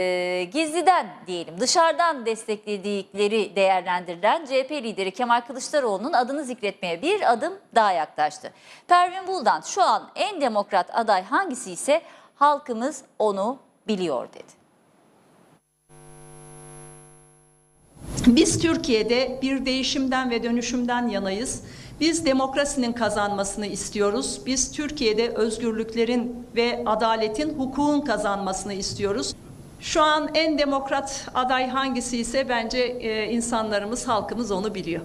e, gizliden diyelim dışarıdan destekledikleri değerlendirilen CHP lideri Kemal Kılıçdaroğlu'nun adını zikretmeye bir adım daha yaklaştı. Pervin Buldan şu an en demokrat aday hangisi ise halkımız onu biliyor dedi. Biz Türkiye'de bir değişimden ve dönüşümden yanayız. Biz demokrasinin kazanmasını istiyoruz. Biz Türkiye'de özgürlüklerin ve adaletin, hukukun kazanmasını istiyoruz. Şu an en demokrat aday hangisi ise bence e, insanlarımız, halkımız onu biliyor.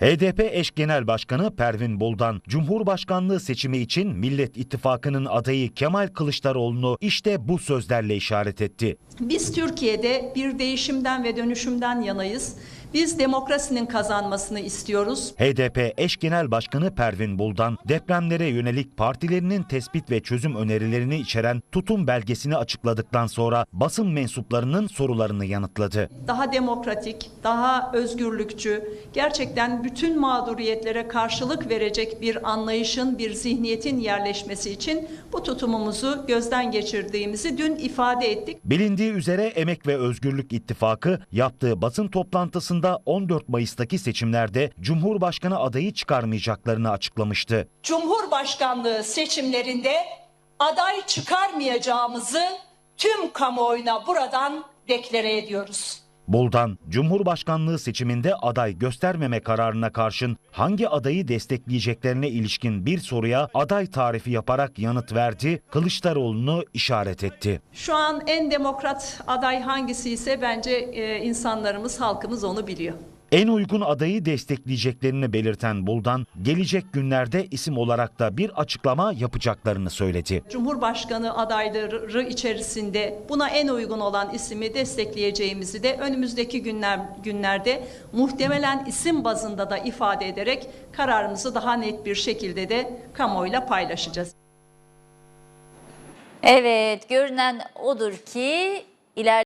HDP eş genel başkanı Pervin Buldan, Cumhurbaşkanlığı seçimi için Millet İttifakı'nın adayı Kemal Kılıçdaroğlu'nu işte bu sözlerle işaret etti. Biz Türkiye'de bir değişimden ve dönüşümden yanayız. Biz demokrasinin kazanmasını istiyoruz. HDP eş genel başkanı Pervin Buldan, depremlere yönelik partilerinin tespit ve çözüm önerilerini içeren tutum belgesini açıkladıktan sonra basın mensuplarının sorularını yanıtladı. daha demokratik, daha özgürlükçü, gerçekten bütün mağduriyetlere karşılık verecek bir anlayışın, bir zihniyetin yerleşmesi için bu tutumumuzu gözden geçirdiğimizi dün ifade ettik. Bilindiği üzere Emek ve Özgürlük İttifakı yaptığı basın toplantısında 14 Mayıs'taki seçimlerde Cumhurbaşkanı adayı çıkarmayacaklarını açıklamıştı. Cumhurbaşkanlığı seçimlerinde aday çıkarmayacağımızı tüm kamuoyuna buradan deklare ediyoruz. Buldan, Cumhurbaşkanlığı seçiminde aday göstermeme kararına karşın hangi adayı destekleyeceklerine ilişkin bir soruya aday tarifi yaparak yanıt verdi, Kılıçdaroğlu'nu işaret etti. Şu an en demokrat aday hangisi ise bence e, insanlarımız, halkımız onu biliyor. En uygun adayı destekleyeceklerini belirten Buldan, gelecek günlerde isim olarak da bir açıklama yapacaklarını söyledi. Cumhurbaşkanı adayları içerisinde buna en uygun olan ismi destekleyeceğimizi de önümüzdeki günler günlerde muhtemelen isim bazında da ifade ederek kararımızı daha net bir şekilde de kamuoyuyla paylaşacağız. Evet görünen odur ki iler